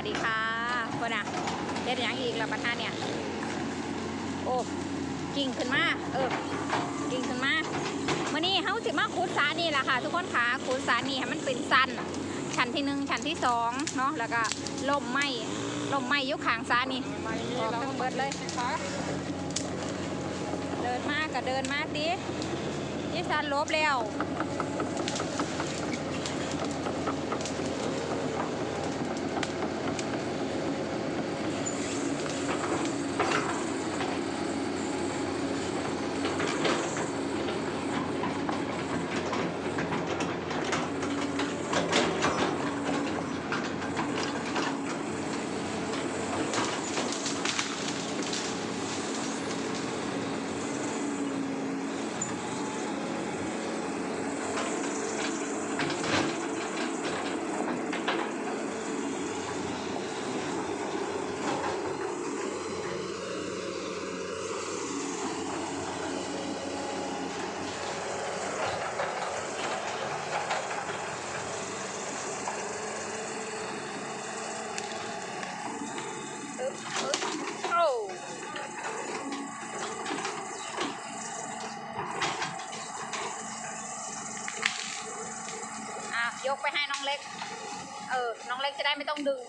วัสดีค่ะเพื่อนอะเฮ็ดหยังอีกแล้วประธานเนี่ย โอ้กิ่งขึ้นมา เออ กิ่งขึ้นมาวันนี้เฮาสิมาขุดสานี่แหละค่ะ ทุกคนค่ะขุดสานี่ให้มันเป็นสั้นชั้นที่หนึ่งชั้นที่สองเนาะ แล้วก็ล่มไม้ล่มไม้ยุคขางสานี่ออกทั้งเบิดเลย เดินมากก็เดินมาติยี่สันลบแล้ว อึ๊บอึ๊บโอ้อะยกไปให้น้องเล็ก เออ น้องเล็กจะได้ไม่ ต้องดึง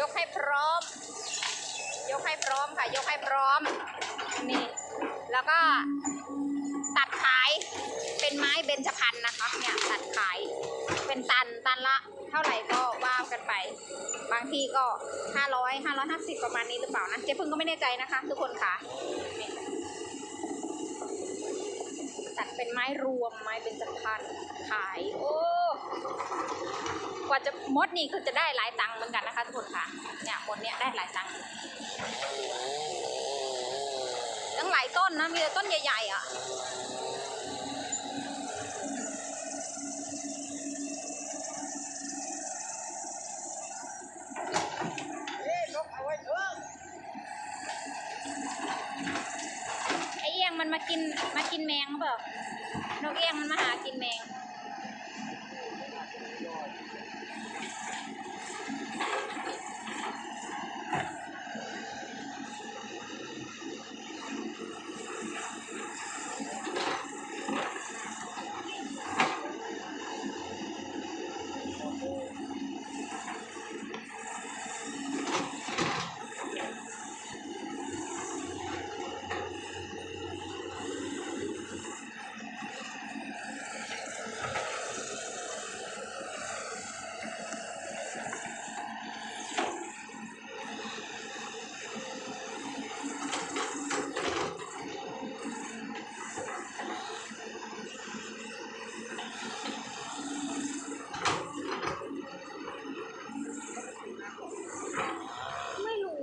ยกให้พร้อม ยกให้พร้อมค่ะ ยกให้พร้อม นี่ แล้วก็ตัดขายเป็นไม้เบญจพรรณนะคะ เนี่ยตัดขายเป็นตันตันละ เท่าไหร่ก็ว่ากันไป บางที่ก็500 550ประมาณนี้หรือเปล่านะเจ๊พึ่งก็ไม่แน่ใจนะคะ ทุกคนค่ะนี่ตัดเป็นไม้รวมไม้เป็นจพันขาย โอ้ กว่าจะมดนี่คือจะได้หลายตังค์เหมือนกันนะคะทุกคนค่ะ เนี่ยมดเนี่ยได้หลายตังค์ตั้งหลายต้นนะมีแต่ต้นใหญ่ๆอะ ไอเอี้ยงมันมากินมากินแมงหรือเปล่านกเอี้ยงมันมาหากินแมง ไม่รู้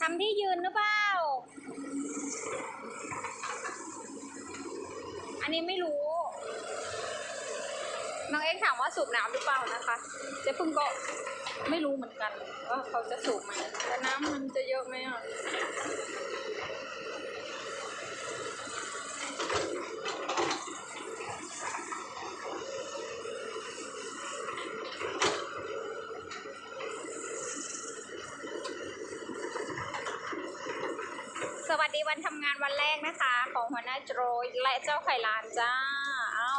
ทำที่ยืนหรื อันนี้ไม่รู้ น้องเอ็กถามว่าสูบน้ำหรือเปล่านะคะเจ๊พึ่งก็ไม่รู้เหมือนกันว่าเขาจะสูบไหมแต่น้ำมันจะเยอะไหมอะ สวัสดี วันแรกนะคะ ของหัวหน้าโจยและเจ้าไข่ลานจ้า เอา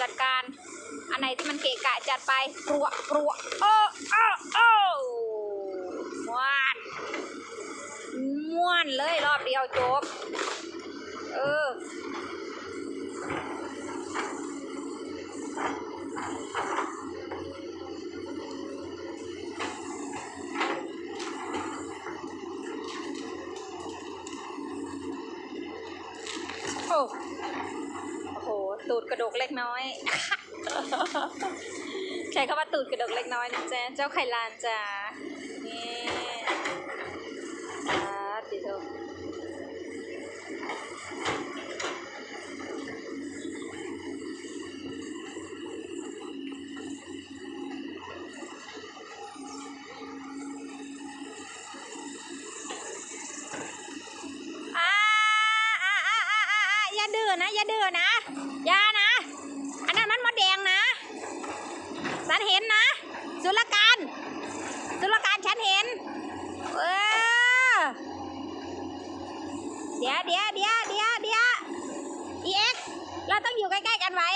จัดการ อันไหนที่มันเกะกะจัดไปกลัวกลัวโอ้โอ้โอ้ม้วนม้วนเลยรอบเดียวจบ เออ ตูดกระดกเล็กน้อย ใช้คำว่าตูดกระดกเล็กน้อยนะจ๊ะ เจ้าไข่ลานจ้า นะ อย่าดื้อนะ อย่านะ อันนั้นมันมดแดงนะ ฉันเห็นนะ สุรการสุรการฉันเห็น เออ เดี๋ยวเดี๋ยวเดี๋ยวเดี๋ยวเดี๋ยวอีเอ็กเราต้องอยู่ใกล้ๆกันไว้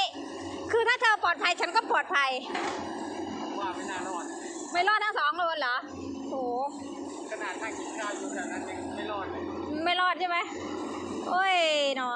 คือถ้าเธอปลอดภัยฉันก็ปลอดภัย ว่าไม่น่ารอด ไม่รอดทั้งสองเลยเหรอโหขนาดนั่งกินข้าวอยู่แถวนั้นยังไม่รอดเลย ไม่รอดใช่ไหมโอ้ยหนอ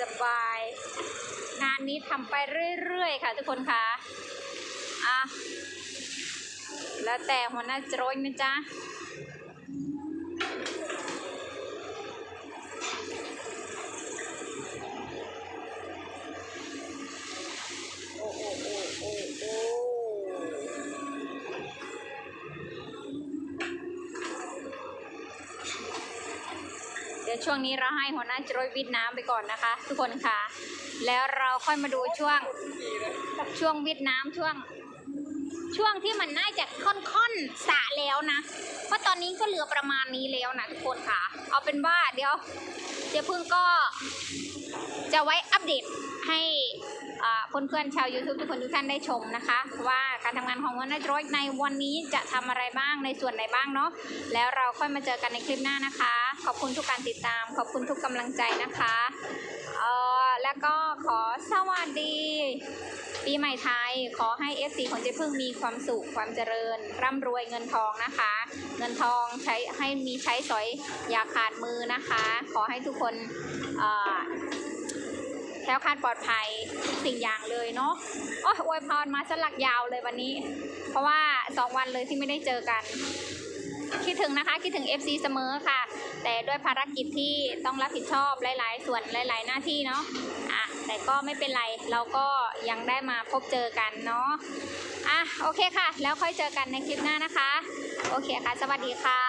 สบาย งานนี้ทำไปเรื่อยๆค่ะทุกคนค่ะอะแล้วแต่หัวหน้าโจรยนะจ๊ะ ยวช่วงนี้เราให้หัวหน้าโจรยวิทย์น้ำไปก่อนนะคะ ทุกคนค่ะ แล้วเราค่อยมาดูช่วงช่วงวิทย์น้ำช่วง ช่วงที่มันน่าจะค่อนๆสระแล้วนะเพราะตอนนี้ก็เหลือประมาณนี้แล้วนะทุกคนค่ะ เอาเป็นว่าเดี๋ยวเดี๋ยวพึ่งก็จะไว้อัปเดตให้ เพื่อนๆชาว YouTube ทุกคนทุกท่านได้ชมนะคะ ว่าการทำงานของวันนัทร้อยในวันนี้จะทำอะไรบ้างในส่วนไหนบ้างเนาะแล้วเราค่อยมาเจอกันในคลิปหน้านะคะ ขอบคุณทุกการติดตาม ขอบคุณทุกกำลังใจนะคะเออแล้วก็ขอสวัสดี ปีใหม่ไทย ขอให้ FC ของเจ๊พึ่งมีความสุขความเจริญ ร่ำรวยเงินทองนะคะ เงินทองใช้ให้มีใช้สอยอย่าขาดมือนะคะ ขอให้ทุกคนอ แคล้วคลาดปลอดภัยสิ่งอย่างเลยเนาะโอ้ยอวยพรมาสลักยาวเลยวันนี้ เพราะว่าสองวันเลยที่ไม่ได้เจอกัน คิดถึงนะคะ คิดถึง FC เสมอค่ะ แต่ด้วยภารกิจที่ต้องรับผิดชอบหลาย ๆ ส่วนหลาย ๆ หน้าที่เนาะอะแต่ก็ไม่เป็นไรเราก็ยังได้มาพบเจอกันเนาะอะโอเคค่ะ แล้วค่อยเจอกันในคลิปหน้านะคะ โอเคค่ะ สวัสดีค่ะ